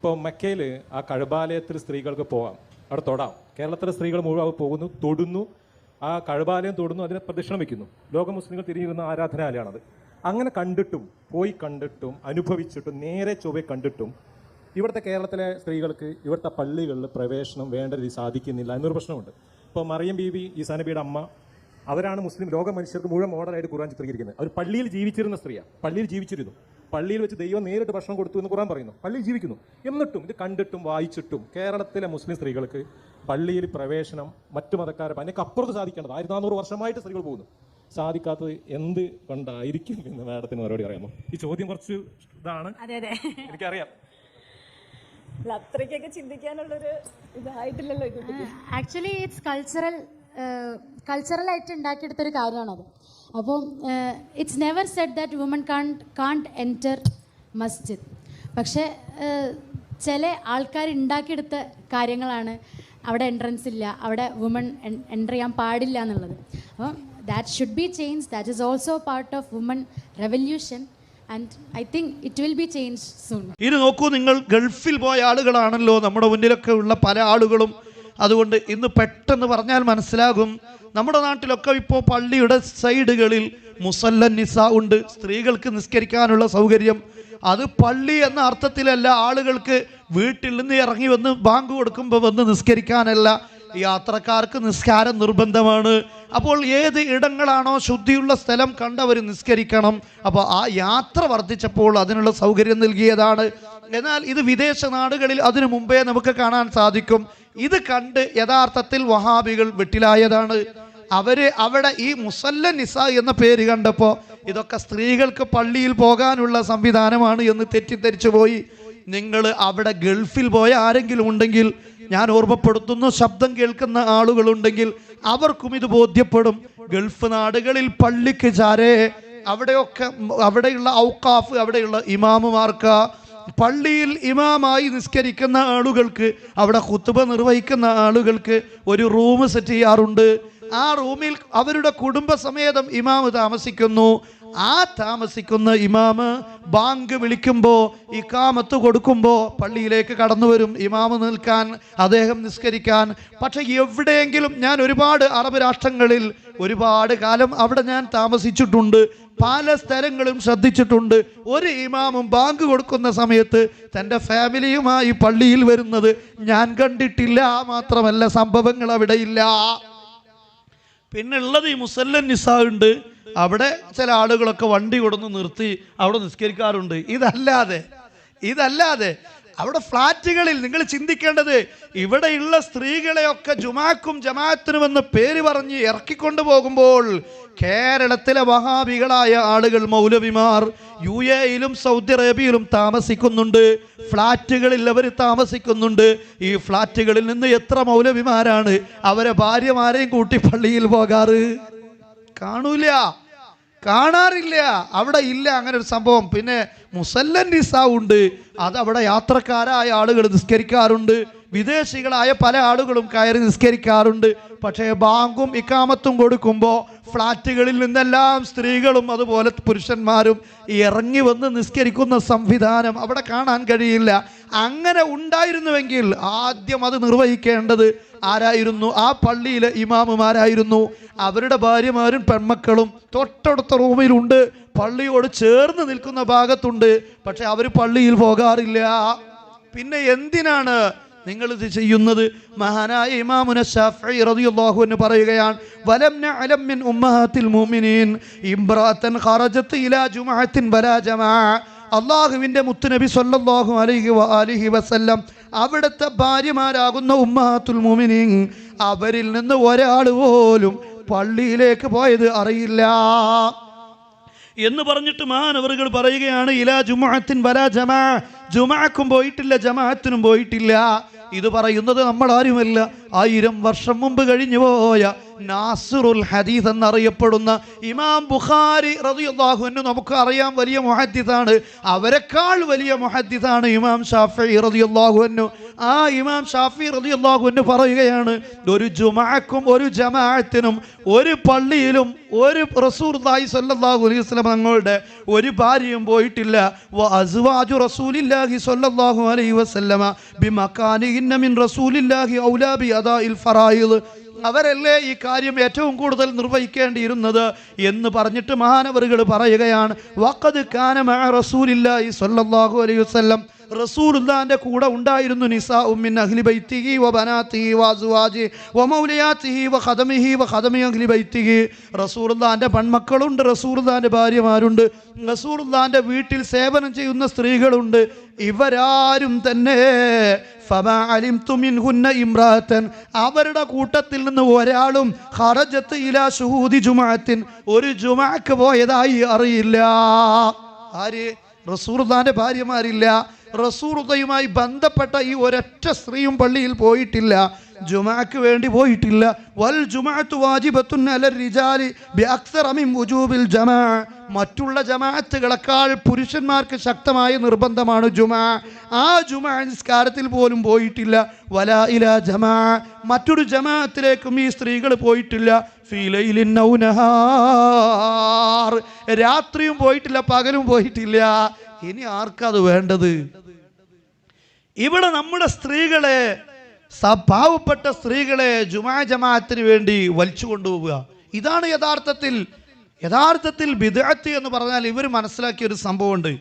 ഇപ്പോൾ മക്കയിൽ ആ കഴബാലയത്തിൽ സ്ത്രീകൾക്ക് പോകാം അവിടെ തൊടാം. കേരളത്തിലെ സ്ത്രീകൾ മുഴുവൻ പോകുന്നു തൊടുന്നു. ആ കഴബാലയം തൊടുന്നു അതിനെ പ്രദക്ഷിണം വയ്ക്കുന്നു ലോക മുസ്ലിങ്ങൾ തിരിഞ്ഞിരുന്ന ആരാധനാലയമാണത് അങ്ങനെ കണ്ടിട്ടും പോയി കണ്ടിട്ടും അനുഭവിച്ചിട്ടും നേരെ ചൊവ്വെ കണ്ടിട്ടും ഇവിടുത്തെ കേരളത്തിലെ സ്ത്രീകൾക്ക് ഇവിടുത്തെ പള്ളികളിൽ പ്രവേശനം വേണ്ട രീതി സാധിക്കുന്നില്ല എന്നൊരു പ്രശ്നമുണ്ട്. ഇപ്പോൾ മറിയം ബീവി ഈ സനബിയുടെ അമ്മ അവരാണ് മുസ്ലിം ലോക മനുഷ്യർക്ക് മുഴുവൻ മോഡലായിട്ട് ഖുർആൻ ചിത്രീകരിക്കുന്നത്. അവർ പള്ളിയിൽ ജീവിച്ചിരുന്ന സ്ത്രീയാണ് പള്ളിയിൽ ജീവിച്ചിരുന്നു. പള്ളിയിൽ വെച്ച് ദൈവം നേരിട്ട് ഭക്ഷണം കൊടുത്തു എന്ന് ഖുർആൻ പറയുന്നു. പള്ളിയിൽ ജീവിക്കുന്നു. എന്നിട്ടും ഇത് കണ്ടിട്ടും വായിച്ചിട്ടും കേരളത്തിലെ മുസ്ലിം സ്ത്രീകൾക്ക് പള്ളിയിൽ പ്രവേശനം മറ്റു മതക്കാരെ അതിനൊക്കെ അപ്പുറത്ത് സാധിക്കേണ്ടത്. ആയിരത്തി നാനൂറ് വർഷമായിട്ട് സ്ത്രീകൾ പോകുന്നു. സാധിക്കാത്തത് എന്ത് കൊണ്ടായിരിക്കും എന്ന് മാഡത്തിന് മറുപടി അറിയാമോ ഈ ചോദ്യം കുറച്ച് ഇതാണ്. അതെ അതെ. എനിക്കറിയാം. അത്രയ്ക്കൊക്കെ ചിന്തിക്കാനുള്ളൊരു ഇതായിട്ടില്ലല്ലോ ഇത് ആക്ച്വലി ഇറ്റ്സ് കൾച്ചറൽ കൾച്ചറലായിട്ട് ഉണ്ടാക്കിയെടുത്തൊരു കാര്യമാണത്. അപ്പം it's never said that woman can't can't enter മസ്ജിദ് പക്ഷേ ചില ആൾക്കാർ ഉണ്ടാക്കിയെടുത്ത കാര്യങ്ങളാണ് അവിടെ എൻട്രൻസ് ഇല്ല അവിടെ വുമൺ എന്റർ ചെയ്യാൻ പാടില്ല എന്നുള്ളത്. അപ്പം that should be change that is also part of woman revolution and I think it will be change soon നോക്കൂ നിങ്ങൾ ഗൾഫിൽ പോയ ആളുകളാണല്ലോ. നമ്മുടെ മുന്നിലൊക്കെ ഉള്ള പല ആളുകളും അതുകൊണ്ട് ഇന്ന് പെട്ടെന്ന് പറഞ്ഞാൽ മനസ്സിലാകും. നമ്മുടെ നാട്ടിലൊക്കെ ഇപ്പോൾ പള്ളിയുടെ സൈഡുകളിൽ മുസല്ല നിസ ഉണ്ട്. സ്ത്രീകൾക്ക് നിസ്കരിക്കാനുള്ള സൗകര്യം. അത് പള്ളി എന്ന അർത്ഥത്തിലല്ല ആളുകൾക്ക് വീട്ടിൽ നിന്ന് ഇറങ്ങി വന്ന് ബാങ്ക് കൊടുക്കുമ്പോൾ വന്ന് നിസ്കരിക്കാനല്ല. യാത്രക്കാർക്ക് നിസ്കാരം നിർബന്ധമാണ്. അപ്പോൾ ഏത് ഇടങ്ങളാണോ ശുദ്ധിയുള്ള സ്ഥലം കണ്ടവർ നിസ്കരിക്കണം. അപ്പോൾ ആ യാത്ര വർദ്ധിച്ചപ്പോൾ അതിനുള്ള സൗകര്യം നൽകിയതാണ്. എന്നാൽ ഇത് വിദേശ നാടുകളിൽ അതിനു മുമ്പേ നമുക്ക് കാണാൻ സാധിക്കും. ഇത് കണ്ട് യഥാർത്ഥത്തിൽ വഹാബികൾ വെട്ടിലായതാണ്. അവർ അവിടെ ഈ മുസല്ല നിസ എന്ന പേര് കണ്ടപ്പോൾ ഇതൊക്കെ സ്ത്രീകൾക്ക് പള്ളിയിൽ പോകാനുള്ള സംവിധാനമാണ് എന്ന് തെറ്റിദ്ധരിച്ചു പോയി. നിങ്ങൾ അവിടെ ഗൾഫിൽ പോയ ആരെങ്കിലും ഉണ്ടെങ്കിൽ ഞാൻ ഓർമ്മപ്പെടുത്തുന്നു ശബ്ദം കേൾക്കുന്ന ആളുകളുണ്ടെങ്കിൽ അവർക്കും ഇത് ബോധ്യപ്പെടും. ഗൾഫ് നാടുകളിൽ പള്ളിക്ക് ചാരേ അവിടെയൊക്കെ അവിടെയുള്ള ഔക്കാഫ് അവിടെയുള്ള ഇമാമുമാർക്ക് പള്ളിയിൽ ഇമാമായി നിസ്കരിക്കുന്ന ആളുകൾക്ക് അവിടെ കുത്തുബ നിർവഹിക്കുന്ന ആളുകൾക്ക് ഒരു റൂം സെറ്റ് ചെയ്യാറുണ്ട്. ആ റൂമിൽ അവരുടെ കുടുംബസമേതം ഇമാമ് താമസിക്കുന്നു. ആ താമസിക്കുന്ന ഇമാമ് ബാങ്ക് വിളിക്കുമ്പോൾ ഇക്കാമത്ത് കൊടുക്കുമ്പോൾ പള്ളിയിലേക്ക് കടന്നു വരും. ഇമാമ് നിൽക്കാൻ അദ്ദേഹം നിസ്കരിക്കാൻ. പക്ഷെ എവിടെയെങ്കിലും ഞാൻ ഒരുപാട് അറബ് രാഷ്ട്രങ്ങളിൽ ഒരുപാട് കാലം അവിടെ ഞാൻ താമസിച്ചിട്ടുണ്ട്. പല സ്ഥലങ്ങളും ശ്രദ്ധിച്ചിട്ടുണ്ട്. ഒരു ഇമാമും ബാങ്ക് കൊടുക്കുന്ന സമയത്ത് തന്റെ ഫാമിലിയുമായി പള്ളിയിൽ വരുന്നത് ഞാൻ കണ്ടിട്ടില്ല മാത്രമല്ല സംഭവങ്ങൾ അവിടെ ഇല്ല. പിന്നെ ഉള്ളത് ഈ മുസല്ലൻ നിസാ ഉണ്ട്. അവിടെ ചില ആളുകളൊക്കെ വണ്ടി കൊടുന്ന് നിർത്തി അവിടെ നിസ്കരിക്കാറുണ്ട്. ഇതല്ലാതെ ഇതല്ലാതെ അവിടെ ഫ്ലാറ്റുകളിൽ നിങ്ങൾ ചിന്തിക്കേണ്ടത് ഇവിടെയുള്ള സ്ത്രീകളെയൊക്കെ ജുമാക്കും ജമാഅത്തിനും എന്ന് പേര് പറഞ്ഞ് ഇറക്കിക്കൊണ്ടു പോകുമ്പോൾ കേരളത്തിലെ വഹാബികളായ ആളുകൾ മൗലവിമാർ യു എയിലും സൗദി അറേബ്യയിലും താമസിക്കുന്നുണ്ട്. ഫ്ലാറ്റുകളിൽ അവർ താമസിക്കുന്നുണ്ട്. ഈ ഫ്ലാറ്റുകളിൽ നിന്ന് എത്ര മൗലവിമാരാണ് അവരെ ഭാര്യമാരെയും കൂട്ടി പള്ളിയിൽ പോകാറ്? കാണൂല. കാണാറില്ല. അവിടെ ഇല്ല അങ്ങനെ ഒരു സംഭവം. പിന്നെ മുസല്ലൻ നിസ ഉണ്ട്. അത് അവിടെ യാത്രക്കാരായ ആളുകൾ നിസ്കരിക്കാറുണ്ട്. വിദേശികളായ പല ആളുകളും കയറി നിസ്കരിക്കാറുണ്ട്. പക്ഷേ ബാങ്കും ഇക്കാമത്തും കൊടുക്കുമ്പോൾ ഫ്ലാറ്റുകളിൽ നിന്നെല്ലാം സ്ത്രീകളും അതുപോലെ പുരുഷന്മാരും ഇറങ്ങി വന്ന് നിസ്കരിക്കുന്ന സംവിധാനം അവിടെ കാണാൻ കഴിയില്ല. അങ്ങനെ ഉണ്ടായിരുന്നുവെങ്കിൽ ആദ്യം അത് നിർവഹിക്കേണ്ടത് ആരായിരുന്നു? ആ പള്ളിയിലെ ഇമാമുമാരായിരുന്നു. അവരുടെ ഭാര്യമാരും പെൺമക്കളും തൊട്ടടുത്ത റൂമിലുണ്ട്. പള്ളിയോട് ചേർന്ന് നിൽക്കുന്ന ഭാഗത്തുണ്ട്. പക്ഷെ അവർ പള്ളിയിൽ പോകാറില്ല. പിന്നെ എന്തിനാണ് നിങ്ങൾ ഇത് ചെയ്യുന്നത്? മഹാനായ ഇമാമുന ഷാഫി റളിയല്ലാഹു പറയുകയാണ് വലം നഅലം ഉമ്മഹാത്തിൽ മുഅ്മിനീൻ ഖറജത് ഇലാ ജുമഅത്തിൻ വലാ അള്ളാഹുവിന്റെ മുത്തുനബി സല്ലല്ലാഹു അലൈഹി അലഹി വസല്ലം അവിടുത്തെ ഭാര്യമാരാകുന്ന ഉമ്മഹാത്തുൽ മുഅ്മിനീൻ അവരിൽ നിന്ന് ഒരാൾ പോലും പള്ളിയിലേക്ക് പോയത് അറിയില്ല. എന്ന് പറഞ്ഞിട്ട് മഹാനവറുകൾ പറയുകയാണ് ഇലാ ജുമാഅത്തിൻ വരാ ജമാ ജുമാക്കും പോയിട്ടില്ല ജമാഅത്തിനും പോയിട്ടില്ല. ഇത് പറയുന്നത് നമ്മൾ ആരുമല്ല ആയിരം വർഷം മുമ്പ് കഴിഞ്ഞു പോയ നാസുറുൽ ഹദീസ് എന്നറിയപ്പെടുന്ന ഇമാം ബുഖാരി റളിയല്ലാഹു അൻഹു നമുക്ക് അറിയാം വലിയ മുഹദ്ദിസാണ്. അവരെക്കാൾ വലിയ മുഹദ്ദിസാണ് ഇമാം ഷാഫി റളിയല്ലാഹു അൻഹു. ആ ഇമാം ഷാഫി റളിയല്ലാഹു അൻഹു പറയുകയാണ് ഒരു ജുമാക്കും ഒരു ജമാഅത്തിനും ഒരു പള്ളിയിലും ഒരു റസൂലുള്ളാഹി സല്ലാഹു അലൈഹി വസല്ലം തങ്ങളുടെ ഒരു ഭാര്യയും പോയിട്ടില്ല. അസ്വാജു റസൂലില്ലാഹി സ്വല്ലല്ലാഹു അലൈഹി വസല്ലമ ബിമകാനിഹിന്ന മിൻ റസൂലില്ലാഹി ഔലാബി അദാ അദാഇൽ ഫറായിദ്. അവരല്ലേ ഈ കാര്യം ഏറ്റവും കൂടുതൽ നിർവഹിക്കേണ്ടിയിരുന്നത് എന്ന് പറഞ്ഞിട്ട് മഹാനവറുകൾ പറയുകയാണ് വക്കത് കാന മഅ റസൂലില്ലാഹി സ്വല്ലല്ലാഹു അലൈഹി വസല്ലം റസൂലുള്ളാന്റെ കൂടെ ഉണ്ടായിരുന്നു നിസാ ഉമ്മിൻ അഹ്ലി ബൈത്തിഹി വ ബനാത്തിഹി വ അസ്വാജി വ മൗലിയാത്തിഹി വ ഖദമിഹി വ ഖദമി അഹ്ലി ബൈത്തിഹി. റസൂലുള്ളാന്റെ പെൺമക്കളുണ്ട് റസൂലുള്ളാന്റെ ഭാര്യമാരുണ്ട് റസൂലുള്ളാന്റെ വീട്ടിൽ സേവനം ചെയ്യുന്ന സ്ത്രീകളുണ്ട്. ഇവരാരും തന്നെ അവരുടെ കൂട്ടത്തിൽ നിന്ന് ഒരാളും ഹറജത്ത് ഇലാ ഷുഹൂദി ജുമാഅത്തിൻ. ഒരു ജുമാക്ക് പോയതായി അറിയില്ല. ആര്? റസൂർദാന്റെ ഭാര്യമാരില്ല. റസൂറുദയുമായി ബന്ധപ്പെട്ട ഈ ഒരൊറ്റ സ്ത്രീയും പള്ളിയിൽ പോയിട്ടില്ല. ജുമാക്ക് വേണ്ടി പോയിട്ടില്ല. വൽ ജുമാഅത്തു വാജിബത്തുൻ അലർ റിജാലി ബിഅക്സറ മിൻ വുജൂബിൽ ജമാ. മറ്റുള്ള ജമാഅത്തുകളെക്കാൾ പുരുഷന്മാർക്ക് ശക്തമായ നിർബന്ധമാണ് ജുമാ. ആ ജുമാ നിസ്കാരത്തിൽ പോലും പോയിട്ടില്ല. വല ഇല ജമാ. മറ്റൊരു ജമാഅത്തിലേക്കും ഈ സ്ത്രീകൾ പോയിട്ടില്ല. ഫീലയിലിൻ രാത്രിയും പോയിട്ടില്ല പകലും പോയിട്ടില്ല. ഇനി ആർക്കത് വേണ്ടത്? ഇവിടെ നമ്മുടെ സ്ത്രീകളെ പാവപ്പെട്ട സ്ത്രീകളെ ജുമാ ജമാഅത്തിന് വേണ്ടി വലിച്ചു കൊണ്ടുപോവുക. ഇതാണ് യഥാർത്ഥത്തിൽ യഥാർത്ഥത്തിൽ ബിദഅത്ത് എന്ന് പറഞ്ഞാൽ ഇവർ മനസ്സിലാക്കിയ ഒരു സംഭവമുണ്ട്.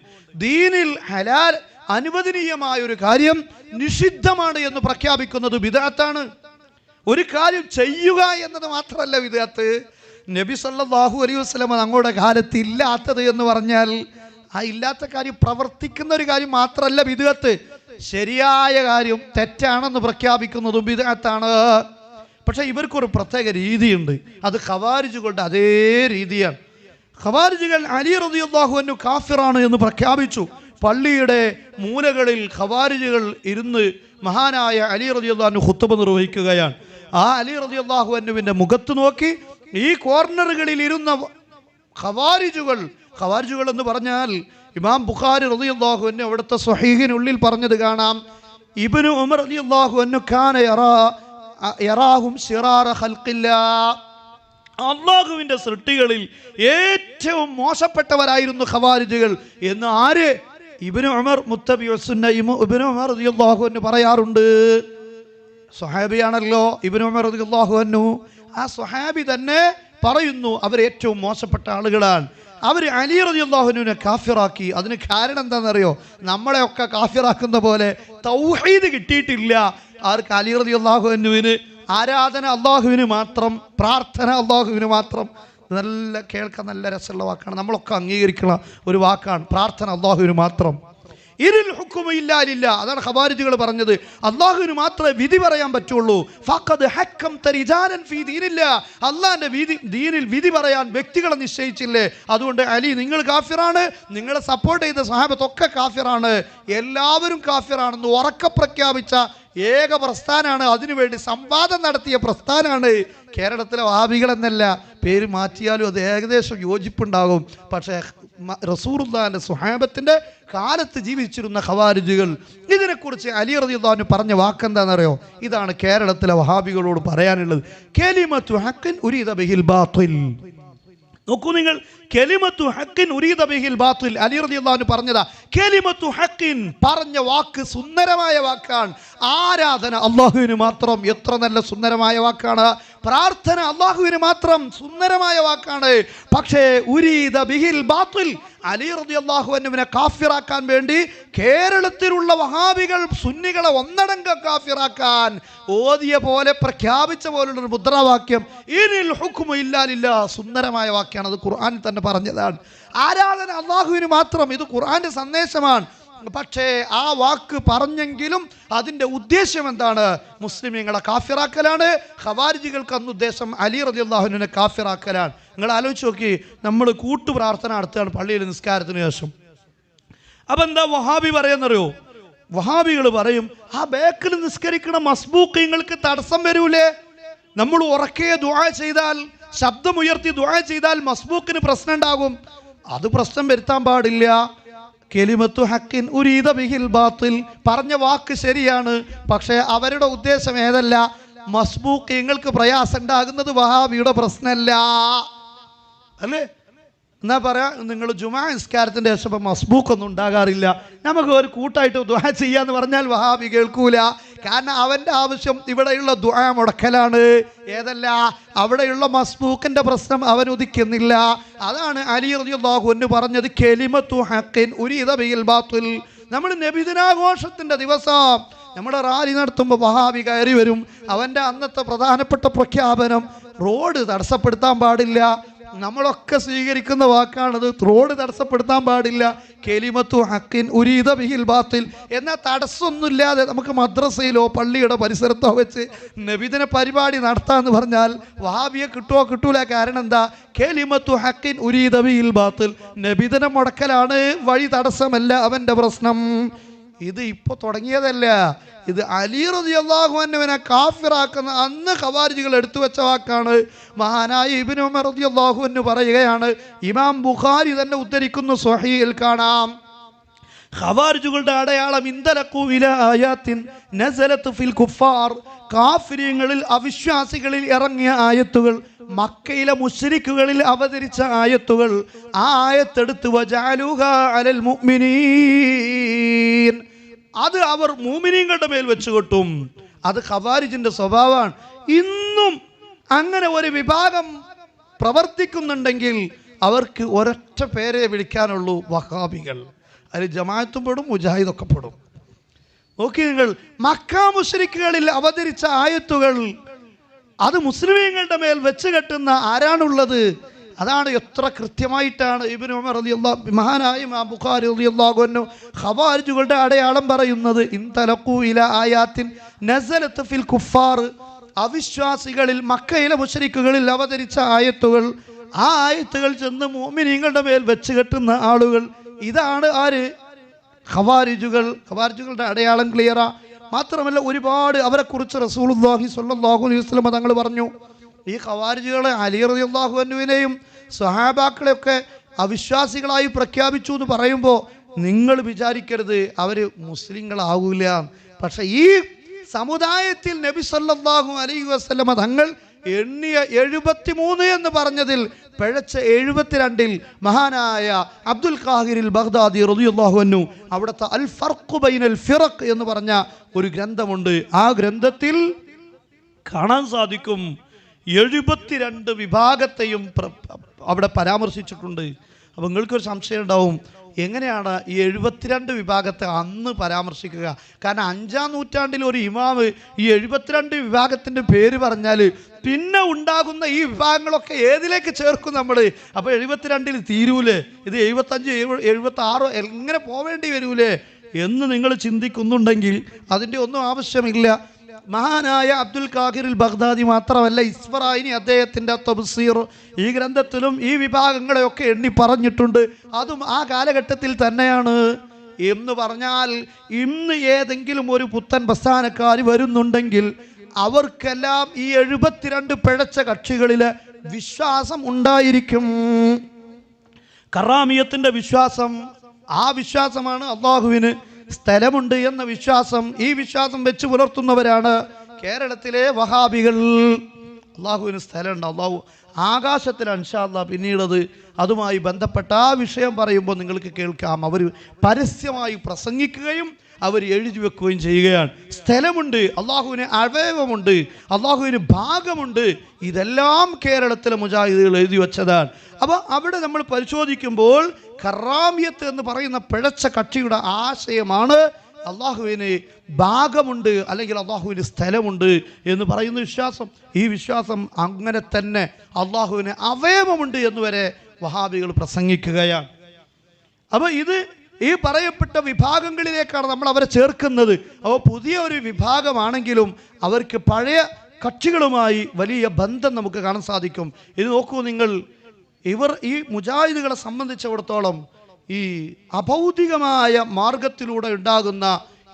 ദീനിൽ ഹലാൽ അനുവദനീയമായ ഒരു കാര്യം നിഷിദ്ധമാണ് എന്ന് പ്രഖ്യാപിക്കുന്നത് ബിദാത്താണ് ഒരു കാര്യം ചെയ്യുക എന്നത് മാത്രമല്ല വിദഗ്ധത്ത് നബി സല്ലല്ലാഹു അലൈഹി വസല്ലം ഞങ്ങളുടെ കാലത്ത് ഇല്ലാത്തത് എന്ന് പറഞ്ഞാൽ ആ ഇല്ലാത്ത കാര്യം പ്രവർത്തിക്കുന്ന ഒരു കാര്യം മാത്രമല്ല വിദഗ്ധത്ത് ശരിയായ കാര്യം തെറ്റാണെന്ന് പ്രഖ്യാപിക്കുന്നതും വിദഗ്ധത്താണ് പക്ഷെ ഇവർക്കൊരു പ്രത്യേക രീതിയുണ്ട്. അത് ഖവാരിജുകളുടെ അതേ രീതിയാണ്. ഖവാരിജുകൾ അലി അൻഹു കാഫിറാണ് എന്ന് പ്രഖ്യാപിച്ചു. പള്ളിയുടെ മൂലകളിൽ ഖവാരിജുകൾ ഇരുന്ന് മഹാനായ അലി അൻഹു ഖുത്ബ നിർവഹിക്കുകയാണ്. ആ അലി അൻഹുവിന്റെ മുഖത്ത് നോക്കി ഈ കോർണറുകളിൽ ഇരുന്ന ഖവാരിജുകൾ ഖവാരിജുകൾ എന്ന് പറഞ്ഞാൽ ഇമാം ബുഖാരി റളിയല്ലാഹു അൻഹു അവിടുത്തെ സ്വഹീഹിനുള്ളിൽ പറഞ്ഞത് കാണാം. ഇബ്നു ഉമർ അൻഹു കാന യറാ യറാഹും ശിറാറ ഖൽഖില്ലാ. അള്ളാഹുവിന്റെ സൃഷ്ടികളിൽ ഏറ്റവും മോശപ്പെട്ടവരായിരുന്നു ഖവാരിജുകൾ എന്ന് ആര്? ഇബിന് ഉമർ മുത്തബി ഇബിന് ഉമർ റളിയല്ലാഹു അൻഹു പറയാറുണ്ട്. സ്വഹാബിയാണല്ലോ ഇബിന് ഉമർ റളിയല്ലാഹു അൻഹു. ആ സ്വഹാബി തന്നെ പറയുന്നു അവർ ഏറ്റവും മോശപ്പെട്ട ആളുകളാണ്. അവർ അലി റളിയല്ലാഹുവിനെ കാഫിറാക്കി. അതിന് കാരണം എന്താണെന്നറിയോ? നമ്മളെയൊക്കെ കാഫിറാക്കുന്ന പോലെ തൗഹീദ് കിട്ടിയിട്ടില്ല. ആർക്ക് അലി റളിയല്ലാഹുവിന് ആരാധന അള്ളാഹുവിന് മാത്രം പ്രാർത്ഥന അള്ളാഹുവിന് മാത്രം. നല്ല കേൾക്കാൻ നല്ല രസമുള്ള വാക്കാണ്. നമ്മളൊക്കെ അംഗീകരിക്കുന്ന ഒരു വാക്കാണ് പ്രാർത്ഥന അള്ളാഹുവിന് മാത്രം. ഇരുൽ ഹുക്കുമില്ലാലില്ല അതാണ് ഖബാരിജുകൾ പറഞ്ഞത്. അള്ളാഹുവിന് മാത്രമേ വിധി പറയാൻ പറ്റുള്ളൂ. ഫഖദ് ഹക്കം തരിജാനൻ ഫീ ദീനില്ല. അള്ളാഹിന്റെ വിധി ദീനിൽ വിധി പറയാൻ വ്യക്തികളെ നിശ്ചയിച്ചില്ലേ? അതുകൊണ്ട് അലി നിങ്ങൾ കാഫിറാണ്. നിങ്ങളെ സപ്പോർട്ട് ചെയ്ത സഹാബത്തൊക്കെ കാഫിറാണ്. എല്ലാവരും കാഫിറാണെന്ന് ഉറക്ക പ്രഖ്യാപിച്ച ഏക പ്രസ്ഥാനാണ്. അതിനുവേണ്ടി സംവാദം നടത്തിയ പ്രസ്ഥാനാണ് കേരളത്തിലെ വാബികൾ എന്നല്ല പേര് മാറ്റിയാലും അത് ഏകദേശം യോജിപ്പുണ്ടാകും. പക്ഷേ റസൂറുല്ലാന്റെ സുഹാബത്തിന്റെ കാലത്ത് ജീവിച്ചിരുന്ന ഖവാരിജികൾ. ഇതിനെക്കുറിച്ച് അലി റളിയല്ലാഹു പറഞ്ഞ വാക്കെന്താണെന്നറിയോ? ഇതാണ് കേരളത്തിലെ വഹാബികളോട് പറയാനുള്ളത്. കലിമത്തു ഹക്കൻ ഉരീദ ബിഹിൽ ബാത്തിൽ നോക്കൂ നിങ്ങൾ കെലിമത്തു ഹക്കിൻ ഉരീദ ബിഹിൽ ബാത്തിൽ. അലി റളിയല്ലാഹു പറഞ്ഞതാ കെലിമത്തു ഹക്കിൻ പറഞ്ഞ വാക്ക് സുന്ദരമായ വാക്കാണ്. ആരാധന അള്ളാഹുവിന് മാത്രം എത്ര നല്ല സുന്ദരമായ വാക്കാണ്. പ്രാർത്ഥന അള്ളാഹുവിന് മാത്രം സുന്ദരമായ വാക്കാണ്. പക്ഷേ ഉരീദ ബിഹിൽ ബാത്തിൽ അലി റളിയല്ലാഹു അൻഹുവിനെ കാഫിറാക്കാൻ വേണ്ടി കേരളത്തിലുള്ള വഹാബികൾ സുന്നികളെ ഒന്നടങ്കം കാഫിറാക്കാൻ ഓതിയ പോലെ പ്രഖ്യാപിച്ച പോലുള്ളൊരു മുദ്രാവാക്യം ഇനിൽ ഹുക്കുമു ഇല്ലാലില്ല സുന്ദരമായ വാക്യമാണ് അത് ഖുർആനിൽ തന്നെ പറഞ്ഞതാണ്. ആരാധന അള്ളാഹുവിന് മാത്രം ഇത് ഖുർആന്റെ സന്ദേശമാണ്. പക്ഷേ ആ വാക്ക് പറഞ്ഞെങ്കിലും അതിന്റെ ഉദ്ദേശ്യം എന്താണ്? മുസ്ലിമീങ്ങളെ കാഫിറാക്കലാണ്. ഖവാരിജികൾക്ക് അന്ന് ഉദ്ദേശം അലി റതി അള്ളാഹുനെ കാഫിറാക്കലാണ്. നിങ്ങൾ ആലോചിച്ച് നോക്കി നമ്മൾ കൂട്ടു പ്രാർത്ഥന നടത്തുകയാണ് പള്ളിയിൽ നിസ്കാരത്തിന് ശേഷം. അപ്പം എന്താ വഹാബി പറയുന്നറിയോ? വഹാബികൾ പറയും ആ ബേക്കിൽ നിസ്കരിക്കണ മസ്ബൂക്കിങ്ങൾക്ക് തടസ്സം വരൂലേ? നമ്മൾ ഉറക്കെ ദുആ ചെയ്താൽ ശബ്ദമുയർത്തി ദുആ ചെയ്താൽ മസ്ബൂക്കിന് പ്രശ്നം ഉണ്ടാകും. അത് പ്രശ്നം വരുത്താൻ പാടില്ല. കെലിമത്തു ഹക്കിൻ ഉരീത ബിഹിൽ ബാത്തിൽ. പറഞ്ഞ വാക്ക് ശരിയാണ് പക്ഷേ അവരുടെ ഉദ്ദേശം ഏതല്ല? മസ്ബൂക്ക് നിങ്ങൾക്ക് പ്രയാസം ഉണ്ടാകുന്നത് വഹാബിയുടെ പ്രശ്നമല്ല. അല്ലേ? എന്നാ പറയാ നിങ്ങൾ ജുമാ നിസ്കാരത്തിന്റെ ശേഷം ഇപ്പം മസ്ബൂക്കൊന്നും ഉണ്ടാകാറില്ല. നമുക്ക് ഒരു കൂട്ടായിട്ട് ദുആ ചെയ്യാന്ന് പറഞ്ഞാൽ വഹാബി കേൾക്കൂല. കാരണം അവന്റെ ആവശ്യം ഇവിടെയുള്ള ദുആ മുടക്കലാണ്. ഏതല്ല അവിടെയുള്ള മസ്ബൂക്കിന്റെ പ്രശ്നം അവൻ ഉദിക്കുന്നില്ല. അതാണ് അലി റളിയല്ലാഹു എന്ന് പറഞ്ഞത് കെലിമത്തു ഹക്കിൻ ബിൽ ബാത്തിൽ. നമ്മൾ നബിദിനാഘോഷത്തിന്റെ ദിവസം നമ്മുടെ റാലി നടത്തുമ്പോൾ വഹാബി കയറി വരും. അവന്റെ അന്നത്തെ പ്രധാനപ്പെട്ട പ്രഖ്യാപനം റോഡ് തടസ്സപ്പെടുത്താൻ പാടില്ല. നമ്മളൊക്കെ സ്വീകരിക്കുന്ന വാക്കാണത്. റോഡ് തടസ്സപ്പെടുത്താൻ പാടില്ല. കെലിമത്തു ഹക്കിൻ ഉരീത ബിഹിൽ ബാത്തിൽ. എന്നാൽ തടസ്സമൊന്നുമില്ലാതെ നമുക്ക് മദ്രസയിലോ പള്ളിയുടെ പരിസരത്തോ വെച്ച് നബിദിന പരിപാടി നടത്താമെന്ന് പറഞ്ഞാൽ വഹാബിയെ കിട്ടുമോ കിട്ടൂല. കാരണം എന്താ? കെലിമത്തു ഹക്കിൻ ഉരീത ബിഹിൽ ബാത്തിൽ. നബിദിനം മുടക്കലാണ് വഴി തടസ്സമല്ല അവന്റെ പ്രശ്നം. ഇത് ഇപ്പോൾ തുടങ്ങിയതല്ല. ഇത് അലി റതി അള്ളാഹുവിനെ കാഫിറാക്കുന്ന അന്ന് ഖവാരിജികൾ എടുത്തു വെച്ച വാക്കാണ്. മഹാനായ ഇബിൻ ഉമർ റതി അള്ളാഹുവിന് പറയുകയാണ് ഇമാം ബുഖാരി തന്നെ ഉദ്ധരിക്കുന്നു സ്വഹീൽ കാണാം. ഖവാരിജുകളുടെ അടയാളം ഫിൽ കുഫാർ. കാഫിര്യങ്ങളിൽ അവിശ്വാസികളിൽ ഇറങ്ങിയ ആയത്തുകൾ മക്കയിലെ മുസ്ലിക്കുകളിൽ അവതരിച്ച ആയത്തുകൾ. ആ ആയത്തെടുത്ത് വജാലുഹ അലൽ മുഅ്മിനീൻ. അത് അവർ മൂമിനീങ്ങളുടെ മേൽ വെച്ച് കെട്ടും അത് ഖവാരിജിന്റെ സ്വഭാവമാണ്. ഇന്നും അങ്ങനെ ഒരു വിഭാഗം പ്രവർത്തിക്കുന്നുണ്ടെങ്കിൽ അവർക്ക് ഒരൊറ്റ പേരെ വിളിക്കാനുള്ളൂ വഹാബികൾ. അതിൽ ജമാഅത്തും പെടും മുജാഹിദൊക്കെ പെടും. നോക്കി നിങ്ങൾ മക്ക മുശ്രിക്കുകളിൽ അവതരിച്ച ആയത്തുകൾ അത് മുസ്ലിമീങ്ങളുടെ മേൽ വെച്ച് കെട്ടുന്ന ആരാണുള്ളത്? അതാണ് എത്ര കൃത്യമായിട്ടാണ് ഇബിൻ ഉമർ റളിയല്ലാ മഹാനായ ബുഖാരി അൻഹു ഖവാരിജുകളുടെ അടയാളം പറയുന്നത് ഇൻ തലക്കൂല ആയാത്തിൻ നസലത്ത് ഫിൽ കുഫാർ. അവിശ്വാസികളിൽ മക്കയിലെ മുഷരിക്കുകളിൽ അവതരിച്ച ആയത്തുകൾ ആ ആയത്തുകൾ ചെന്ന് മോമിനിങ്ങളുടെ മേൽ വെച്ച് കെട്ടുന്ന ആളുകൾ ഇതാണ് ആര്? ഖവാരിജുകൾ. ഖവാരിജുകളുടെ അടയാളം ക്ലിയറാ. മാത്രമല്ല ഒരുപാട് അവരെക്കുറിച്ച് റസൂലുള്ളാഹി സ്വല്ലല്ലാഹു അലൈഹി വസ്ലമ തങ്ങൾ പറഞ്ഞു. ഈ ഖവാരിജുകളെ അലി റളിയല്ലാഹു സഹാബാക്കളെയൊക്കെ അവിശ്വാസികളായി പ്രഖ്യാപിച്ചു എന്ന് പറയുമ്പോൾ നിങ്ങൾ വിചാരിക്കരുത് അവർ മുസ്ലിങ്ങളാവൂല. പക്ഷെ ഈ സമുദായത്തിൽ നബി സല്ലാഹു അലൈഹി വസ്ലമ തങ്ങൾ എണ്ണിയ എഴുപത്തി മൂന്ന് എന്ന് പറഞ്ഞതിൽ പിഴച്ച എഴുപത്തിരണ്ടിൽ മഹാനായ അബ്ദുൽ ഖാഹിറിൽ ബഗ്ദാദി റുദിയുല്ലാഹുവന്നു അവിടുത്തെ അൽ ഫർഖു ബൈനൽ ഫിറഖ് എന്ന് പറഞ്ഞ ഒരു ഗ്രന്ഥമുണ്ട്. ആ ഗ്രന്ഥത്തിൽ കാണാൻ സാധിക്കും എഴുപത്തിരണ്ട് വിഭാഗത്തെയും അവിടെ പരാമർശിച്ചിട്ടുണ്ട്. അപ്പം നിങ്ങൾക്കൊരു സംശയം ഉണ്ടാവും. എങ്ങനെയാണ് ഈ എഴുപത്തിരണ്ട് വിഭാഗത്തെ അന്ന് പരാമർശിക്കുക? കാരണം അഞ്ചാം നൂറ്റാണ്ടിൽ ഒരു ഇമാവ് ഈ എഴുപത്തിരണ്ട് വിഭാഗത്തിന്റെ പേര് പറഞ്ഞാൽ പിന്നെ ഉണ്ടാകുന്ന ഈ വിഭാഗങ്ങളൊക്കെ ഏതിലേക്ക് ചേർക്കും നമ്മൾ അപ്പോൾ എഴുപത്തിരണ്ടിൽ തീരൂലേ? ഇത് എഴുപത്തഞ്ച് എഴുപ എഴുപത്തി ആറോ എങ്ങനെ പോവേണ്ടി വരൂലേ? എന്ന് നിങ്ങൾ ചിന്തിക്കുന്നുണ്ടെങ്കിൽ അതിന്റെ ഒന്നും ആവശ്യമില്ല. മഹാനായ അബ്ദുൽ കാഹിറിൽ ബഗ്ദാദി മാത്രമല്ല ഇസ്ഫറായിനി അദ്ദേഹത്തിന്റെ തബ്സീർ ഈ ഗ്രന്ഥത്തിലും ഈ വിഭാഗങ്ങളെയൊക്കെ എണ്ണി പറഞ്ഞിട്ടുണ്ട്. അതും ആ കാലഘട്ടത്തിൽ തന്നെയാണ്. എന്ന് പറഞ്ഞാൽ ഇന്ന് ഏതെങ്കിലും ഒരു പുത്തൻ പ്രസ്ഥാനക്കാർ വരുന്നുണ്ടെങ്കിൽ അവർക്കെല്ലാം ഈ എഴുപത്തിരണ്ട് പിഴച്ച കക്ഷികളിൽ വിശ്വാസം ഉണ്ടായിരിക്കും. കറാമിയത്തിന്റെ വിശ്വാസം ആ വിശ്വാസമാണ് അള്ളാഹുവിന്. സ്ഥലമുണ്ട് എന്ന വിശ്വാസം ഈ വിശ്വാസം വെച്ച് പുലർത്തുന്നവരാണ് കേരളത്തിലെ വഹാബികൾ. അള്ളാഹുവിന് സ്ഥലമുണ്ട്. അള്ളാഹു ആകാശത്തിൽ അൻഷാല്ല പിന്നീടത് അതുമായി ബന്ധപ്പെട്ട ആ വിഷയം പറയുമ്പോൾ നിങ്ങൾക്ക് കേൾക്കാം. അവർ പരസ്യമായി പ്രസംഗിക്കുകയും അവർ എഴുതി വെക്കുകയും ചെയ്യുകയാണ്. സ്ഥലമുണ്ട് അള്ളാഹുവിന് അവയവമുണ്ട് അള്ളാഹുവിന് ഭാഗമുണ്ട്. ഇതെല്ലാം കേരളത്തിലെ മുജാഹിദുകൾ എഴുതി വെച്ചതാണ്. അപ്പോൾ അവിടെ നമ്മൾ പരിശോധിക്കുമ്പോൾ കറാമിയത്ത് എന്ന് പറയുന്ന പിഴച്ച കക്ഷിയുടെ ആശയമാണ് അള്ളാഹുവിന് ഭാഗമുണ്ട് അല്ലെങ്കിൽ അള്ളാഹുവിന് സ്ഥലമുണ്ട് എന്ന് പറയുന്ന വിശ്വാസം. ഈ വിശ്വാസം അങ്ങനെ തന്നെ അള്ളാഹുവിന് അവയവമുണ്ട് എന്ന് വരെ വഹാബികൾ പ്രസംഗിക്കുകയാണ്. അപ്പോൾ ഇത് ഈ പറയപ്പെട്ട വിഭാഗങ്ങളിലേക്കാണ് നമ്മൾ അവരെ ചേർക്കുന്നത്. അവ പുതിയ ഒരു വിഭാഗമാണെങ്കിലും അവർക്ക് പഴയ കക്ഷികളുമായി വലിയ ബന്ധം നമുക്ക് കാണാൻ സാധിക്കും. ഇത് നോക്കൂ നിങ്ങൾ ഇവർ ഈ മുജാഹിദുകളെ സംബന്ധിച്ചിടത്തോളം ഈ അഭൗതികമായ മാർഗത്തിലൂടെ ഉണ്ടാകുന്ന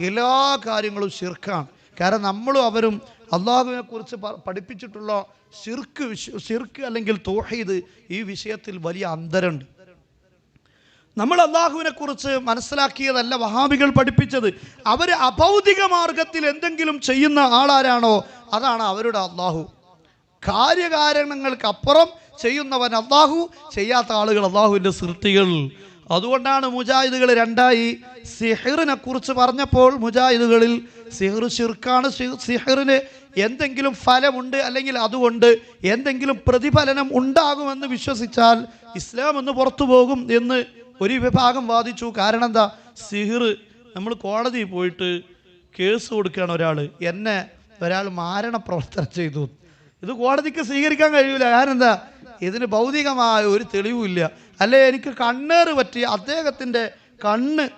എല്ലാ കാര്യങ്ങളും ശിർക്കാണ്. കാരണം നമ്മളും അവരും അള്ളാഹുവിനെ കുറിച്ച് പഠിപ്പിച്ചിട്ടുള്ള ശിർക്ക് വിശ്വ ശിർക്ക് അല്ലെങ്കിൽ തോഹീദ് ഈ വിഷയത്തിൽ വലിയ അന്തരമുണ്ട്. നമ്മൾ അള്ളാഹുവിനെ കുറിച്ച് മനസ്സിലാക്കിയതല്ല വഹാബികൾ പഠിപ്പിച്ചത്. അവർ അഭൗതിക മാർഗത്തിൽ എന്തെങ്കിലും ചെയ്യുന്ന ആളാരാണോ? അതാണ് അവരുടെ അള്ളാഹു കാര്യകാരണങ്ങൾക്കപ്പുറം ചെയ്യുന്നവൻ അള്ളാഹു ചെയ്യാത്ത ആളുകൾ അള്ളാഹുവിന്റെ സൃഷ്ടികൾ. അതുകൊണ്ടാണ് മുജാഹിദുകൾ രണ്ടായി സിഹിറിനെ കുറിച്ച് പറഞ്ഞപ്പോൾ മുജാഹിദുകളിൽ സിഹിർ ഷിർക്കാണ് സിഹിറിന് എന്തെങ്കിലും ഫലമുണ്ട് അല്ലെങ്കിൽ അതുകൊണ്ട് എന്തെങ്കിലും പ്രതിഫലനം ഉണ്ടാകുമെന്ന് വിശ്വസിച്ചാൽ ഇസ്ലാം ഒന്ന് പുറത്തു പോകും എന്ന് ഒരു വിഭാഗം വാദിച്ചു. കാരണം എന്താ? സിഹിർ നമ്മൾ കോടതിയിൽ പോയിട്ട് കേസ് കൊടുക്കുകയാണ് ഒരാൾ എന്നെ ഒരാൾ മാരണ പ്രവർത്തനം ചെയ്തു. ഇത് കോടതിക്ക് സ്വീകരിക്കാൻ കഴിയൂല. കാരണം എന്താ? ഇതിന് ഭൗതികമായ ഒരു തെളിവുമില്ല. അല്ലെ? എനിക്ക് കണ്ണേറ് പറ്റി അദ്ദേഹത്തിന്റെ കണ്ണ്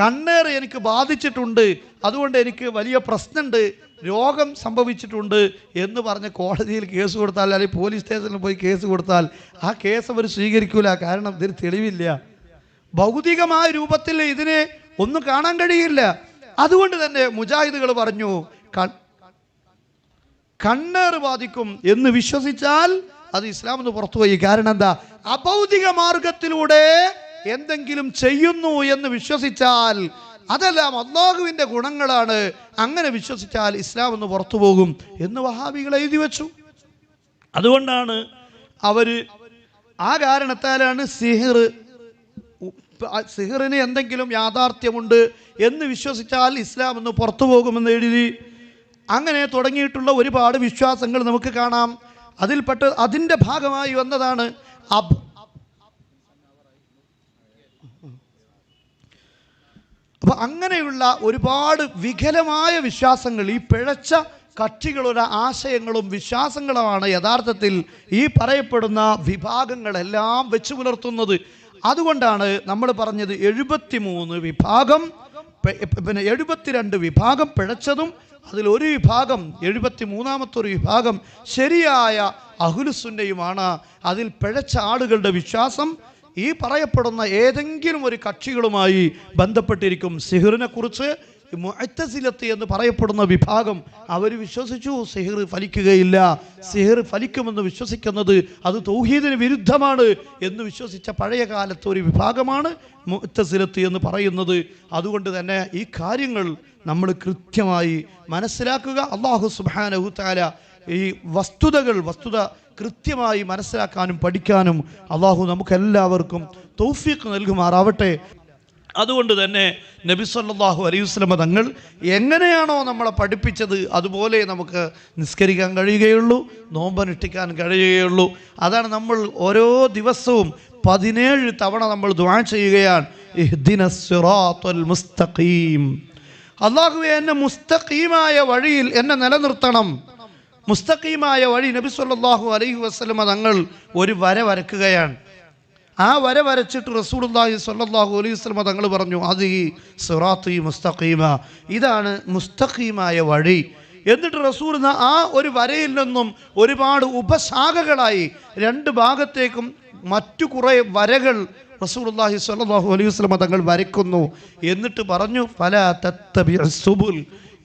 കണ്ണേറ് എനിക്ക് ബാധിച്ചിട്ടുണ്ട്. അതുകൊണ്ട് എനിക്ക് വലിയ പ്രശ്നമുണ്ട്. രോഗം സംഭവിച്ചിട്ടുണ്ട് എന്ന് പറഞ്ഞ് കോടതിയിൽ കേസ് കൊടുത്താൽ അല്ലെങ്കിൽ പോലീസ് സ്റ്റേഷനിൽ പോയി കേസ് കൊടുത്താൽ ആ കേസ് അവർ സ്വീകരിക്കൂല. കാരണം ഇതിന് തെളിവില്ല. ഭൗതികമായ രൂപത്തിൽ ഇതിനെ ഒന്നും കാണാൻ കഴിയില്ല. അതുകൊണ്ട് തന്നെ മുജാഹിദുകൾ പറഞ്ഞു കണ്ണേറ് ബാധിക്കും എന്ന് വിശ്വസിച്ചാൽ അത് ഇസ്ലാം എന്ന് പുറത്തുപോയി കാരണം എന്താ? അഭൗതിക മാർഗത്തിലൂടെ എന്തെങ്കിലും ചെയ്യുന്നു എന്ന് വിശ്വസിച്ചാൽ അതെല്ലാം അള്ളാഹുവിന്റെ ഗുണങ്ങളാണ്. അങ്ങനെ വിശ്വസിച്ചാൽ ഇസ്ലാം ഒന്ന് പുറത്തു പോകും എന്ന് വഹാബികൾ എഴുതി വെച്ചു. അതുകൊണ്ടാണ് അവർ ആ കാരണത്താലാണ് സിഹിർ സിഹിറിന് എന്തെങ്കിലും യാഥാർത്ഥ്യമുണ്ട് എന്ന് വിശ്വസിച്ചാൽ ഇസ്ലാം ഒന്ന് പുറത്തു പോകുമെന്ന് എഴുതി. അങ്ങനെ തുടങ്ങിയിട്ടുള്ള ഒരുപാട് വിശ്വാസങ്ങൾ നമുക്ക് കാണാം. അതിൽപ്പെട്ട് അതിന്റെ ഭാഗമായി വന്നതാണ് അപ്പൊ അങ്ങനെയുള്ള ഒരുപാട് വികലമായ വിശ്വാസങ്ങൾ ഈ പിഴച്ച കക്ഷികളുടെ ആശയങ്ങളും വിശ്വാസങ്ങളുമാണ് യഥാർത്ഥത്തിൽ ഈ പറയപ്പെടുന്ന വിഭാഗങ്ങളെല്ലാം വെച്ച് പുലർത്തുന്നത്. അതുകൊണ്ടാണ് നമ്മൾ പറഞ്ഞത് എഴുപത്തി മൂന്ന് വിഭാഗം പിന്നെ എഴുപത്തിരണ്ട് വിഭാഗം പിഴച്ചതും അതിൽ ഒരു വിഭാഗം എഴുപത്തി മൂന്നാമത്തെ ഒരു വിഭാഗം ശരിയായ അഹുലുസുന്നയുമാണ്. അതിൽ പിഴച്ച ആളുകളുടെ വിശ്വാസം ഈ പറയപ്പെടുന്ന ഏതെങ്കിലും ഒരു കക്ഷികളുമായി ബന്ധപ്പെട്ടിരിക്കും. സിഹിറിനെ കുറിച്ച് മുഅത്തസിലത്ത് എന്ന് പറയപ്പെടുന്ന വിഭാഗം അവർ വിശ്വസിച്ചു സിഹിർ ഫലിക്കുകയില്ല. സിഹിർ ഫലിക്കുമെന്ന് വിശ്വസിക്കുന്നത് അത് തൗഹീദിന് വിരുദ്ധമാണ് എന്ന് വിശ്വസിച്ച പഴയ കാലത്തെ ഒരു വിഭാഗമാണ് മുഅത്തസിലത്ത് എന്ന് പറയുന്നത്. അതുകൊണ്ട് തന്നെ ഈ കാര്യങ്ങൾ നമ്മൾ കൃത്യമായി മനസ്സിലാക്കുക. അള്ളാഹു സുബാനഹു താല ഈ വസ്തുതകൾ വസ്തുത കൃത്യമായി മനസ്സിലാക്കാനും പഠിക്കാനും അള്ളാഹു നമുക്കെല്ലാവർക്കും തൗഫീഖ് നൽകുമാറാവട്ടെ. അതുകൊണ്ട് തന്നെ നബി സല്ലാഹു അലൈഹി വസല്ലമ തങ്ങൾ എങ്ങനെയാണോ നമ്മളെ പഠിപ്പിച്ചത് അതുപോലെ നമുക്ക് നിസ്കരിക്കാൻ കഴിയുകയുള്ളൂ നോമ്പനുഷ്ഠിക്കാൻ കഴിയുകയുള്ളൂ. അതാണ് നമ്മൾ ഓരോ ദിവസവും പതിനേഴ് തവണ നമ്മൾ ദുആ ചെയ്യുകയാണ്. മുസ്തഖീം. എന്നെ മുസ്തഖീമായ വഴിയിൽ എന്നെ നിലനിർത്തണം. മുസ്തഖീമായ വഴി നബി സല്ലല്ലാഹു അലൈഹി വസ്ലമ തങ്ങൾ ഒരു വര വരക്കുകയാണ്. ആ വര വരച്ചിട്ട് റസൂലുള്ളാഹി സല്ലാഹു അലൈഹി വസ്ലമ തങ്ങൾ പറഞ്ഞു അത് ഈ സുറാത്ത് മുസ്തഖീമ. ഇതാണ് മുസ്തഖീമായ വഴി. എന്നിട്ട് റസൂൽ ആ ഒരു വരയിൽ നിന്നും ഒരുപാട് ഉപശാഖകളായി രണ്ട് ഭാഗത്തേക്കും മറ്റു കുറേ വരകൾ റസൂലുള്ളാഹി സ്വല്ലല്ലാഹു അലൈഹി വസ്ലമ തങ്ങൾ വരയ്ക്കുന്നു. എന്നിട്ട് പറഞ്ഞു ഫല തത്തബി സുബുൽ.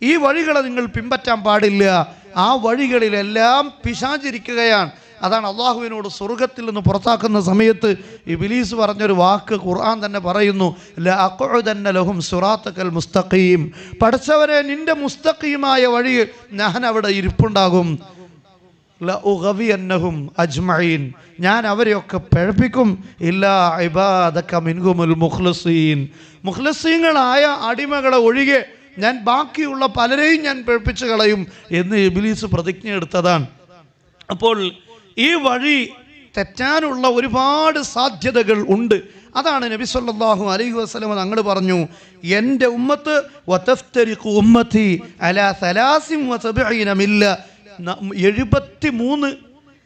ഈ വഴികളെ നിങ്ങൾ പിൻപറ്റാൻ പാടില്ല. ആ വഴികളിലെല്ലാം പിശാചിരിക്കുകയാണ്. അതാണ് അള്ളാഹുവിനോട് സ്വർഗത്തിൽ നിന്ന് പുറത്താക്കുന്ന സമയത്ത് ഈ ബിലീസ് പറഞ്ഞൊരു വാക്ക് ഖുർആൻ തന്നെ പറയുന്നു. തന്നെ ലഹും സുറാത്തക്കൽ മുസ്തഖീം. പഠിച്ചവരെ നിന്റെ മുസ്തഖീമായ വഴി ഞാൻ അവിടെ ഇരിപ്പുണ്ടാകും. ലഹും അജ്മഈൻ. ഞാൻ അവരെയൊക്കെ പിഴപ്പിക്കും ഇല്ലാ ഇബാദക മിൻകുമുൽ മുഖ്ലസീൻ. മുഖ്ലസീങ്ങളായ അടിമകളെ ഒഴികെ ഞാൻ ബാക്കിയുള്ള പലരെയും ഞാൻ പിഴപ്പിച്ച് കളയും എന്ന് ഇബിലീസ് പ്രതിജ്ഞ എടുത്തതാണ്. അപ്പോൾ ഈ വഴി തെറ്റാനുള്ള ഒരുപാട് സാധ്യതകൾ ഉണ്ട്. അതാണ് നബി സല്ലാഹു അലൈഹി വസല്ലം തങ്ങൾ പറഞ്ഞു എന്റെ ഉമ്മത്ത് വതഫ്തരിഖു ഉമ്മത്തി അലാ സലാസിൻ വസബഈന മില്ല. എഴുപത്തി മൂന്ന്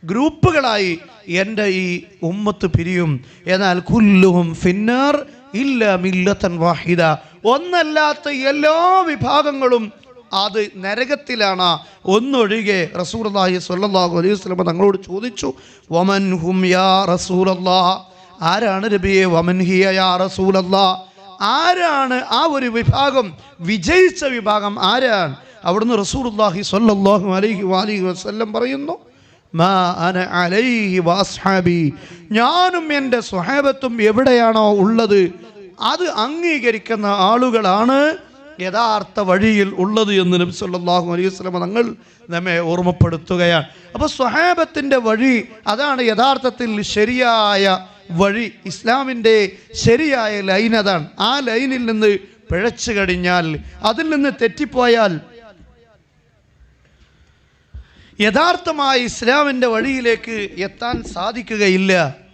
ഗ്രൂപ്പുകളായി എന്റെ ഈ ഉമ്മത്ത് പിരിയും. എന്നാൽ കുല്ലുഹും ഫിന്നാർ ഇല്ല മില്ലത്തൻ വാഹിദ. ഒന്നല്ലാത്ത എല്ലാ വിഭാഗങ്ങളും അത് നരകത്തിലാണ്. ഒന്നൊഴികെ റസൂലുള്ളാഹി സ്വല്ലല്ലാഹു അലൈഹി വസല്ലം തങ്ങളോട് ചോദിച്ചു വമൻ ഹും യാ റസൂലല്ലാഹ് ആരാണ് രബിയെ വമൻ ഹിയ യാ റസൂലല്ലാഹ് ആരാണ് ആ ഒരു വിഭാഗം? വിജയിച്ച വിഭാഗം ആരാണ്? അവിടുന്ന് റസൂലുള്ളാഹി സ്വല്ലല്ലാഹു അലൈഹി വാലി വസല്ലം പറയുന്നു ഞാനും എന്റെ സ്വഹാബത്തും എവിടെയാണോ ഉള്ളത്? അത് അംഗീകരിക്കുന്ന ആളുകളാണ് യഥാർത്ഥ വഴിയിൽ ഉള്ളത് എന്ന് നബി സല്ലല്ലാഹു അലൈഹി വസല്ലം തങ്ങൾ നമ്മെ ഓർമ്മപ്പെടുത്തുകയാണ്. അപ്പോൾ സ്വഹാബത്തിന്റെ വഴി അതാണ് യഥാർത്ഥത്തിൽ ശരിയായ വഴി. ഇസ്ലാമിന്റെ ശരിയായ ലൈൻ അതാണ്. ആ ലൈനിൽ നിന്ന് പിഴച്ചു കഴിഞ്ഞാൽ അതിൽ നിന്ന് തെറ്റിപ്പോയാൽ യഥാർത്ഥമായി ഇസ്ലാമിന്റെ വഴിയിലേക്ക് എത്താൻ സാധിക്കുകയില്ല.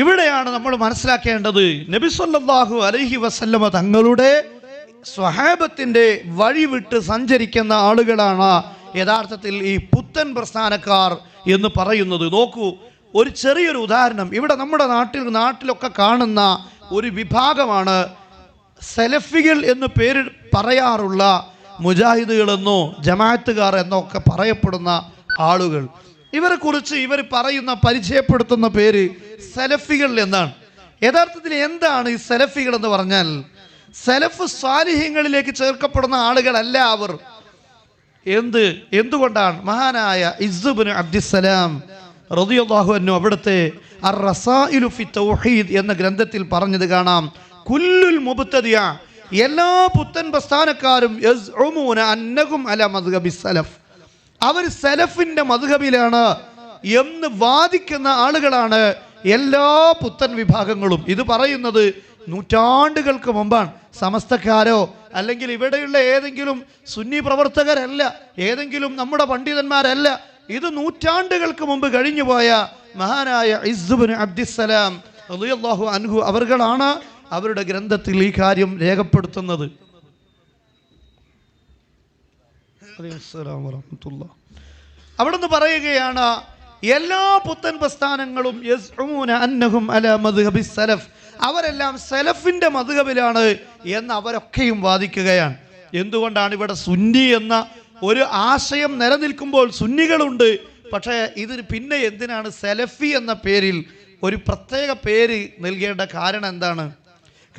ഇവിടെയാണ് നമ്മൾ മനസ്സിലാക്കേണ്ടത്. നബിസ്വല്ലാഹു അലഹി വസല്ലമ തങ്ങളുടെ സ്വഹാബത്തിന്റെ വഴി വിട്ട് സഞ്ചരിക്കുന്ന ആളുകളാണ് യഥാർത്ഥത്തിൽ ഈ പുത്തൻ പ്രസ്ഥാനക്കാർ എന്ന് പറയുന്നത്. നോക്കൂ ഒരു ചെറിയൊരു ഉദാഹരണം. ഇവിടെ നമ്മുടെ നാട്ടിൽ നാട്ടിലൊക്കെ കാണുന്ന ഒരു വിഭാഗമാണ് സെലഫികൾ എന്ന് പേര് പറയാറുള്ള മുജാഹിദുകളെന്നോ ജമാഅത്തുകാർ എന്നോ ഒക്കെ പറയപ്പെടുന്ന ആളുകൾ. ഇവരെ കുറിച്ച് ഇവർ പറയുന്ന പരിചയപ്പെടുത്തുന്ന പേര് സലഫികൾ എന്നാണ്. യഥാർത്ഥത്തിൽ എന്താണ് ഈ സലഫികൾ എന്ന് പറഞ്ഞാൽ സലഫ് സ്വാലിഹ്യങ്ങളിലേക്ക് ചേർക്കപ്പെടുന്ന ആളുകളല്ല അവർ. എന്ത്? എന്തുകൊണ്ടാണ്? മഹാനായ ഇസുബിന് അബ്ദുസലാം അൻഹു അവിടുത്തെ അർ തൗഹീദ് എന്ന ഗ്രന്ഥത്തിൽ പറഞ്ഞത് കാണാം. കുല്ലുൽ മുബ്തദിയ എല്ലാ പുത്തൻ പ്രസ്ഥാനക്കാരും അന്നകും അല മദ്ഹബി സലഫ്. അവർ സലഫിന്റെ മധുഹബിലാണ് എന്ന് വാദിക്കുന്ന ആളുകളാണ് എല്ലാ പുത്തൻ വിഭാഗങ്ങളും. ഇത് പറയുന്നത് നൂറ്റാണ്ടുകൾക്ക് മുമ്പാണ്. സമസ്തക്കാരോ അല്ലെങ്കിൽ ഇവിടെയുള്ള ഏതെങ്കിലും സുന്നി പ്രവർത്തകരല്ല ഏതെങ്കിലും നമ്മുടെ പണ്ഡിതന്മാരല്ല ഇത് നൂറ്റാണ്ടുകൾക്ക് മുമ്പ് കഴിഞ്ഞുപോയ മഹാനായ ഇസുബിൻ അബ്ദിസലാം അലിയാഹു അൻഹു അവർകളാണ് അവരുടെ ഗ്രന്ഥത്തിൽ ഈ കാര്യം രേഖപ്പെടുത്തുന്നത്. അവിടുന്ന് പറയുകയാണ് എല്ലാ പുത്തൻ പ്രസ്ഥാനങ്ങളും അന്നഹും മദ്ഹബി സലഫ്. അവരെല്ലാം സലഫിന്റെ മദ്ഹബിലാണ് എന്ന് അവരൊക്കെയും വാദിക്കുകയാണ്. എന്തുകൊണ്ടാണ് ഇവിടെ സുന്നി എന്ന ഒരു ആശയം നിലനിൽക്കുമ്പോൾ സുന്നികളുണ്ട് പക്ഷേ ഇതിന് പിന്നെ എന്തിനാണ് സെലഫി എന്ന പേരിൽ ഒരു പ്രത്യേക പേര് നൽകേണ്ട കാരണം എന്താണ്?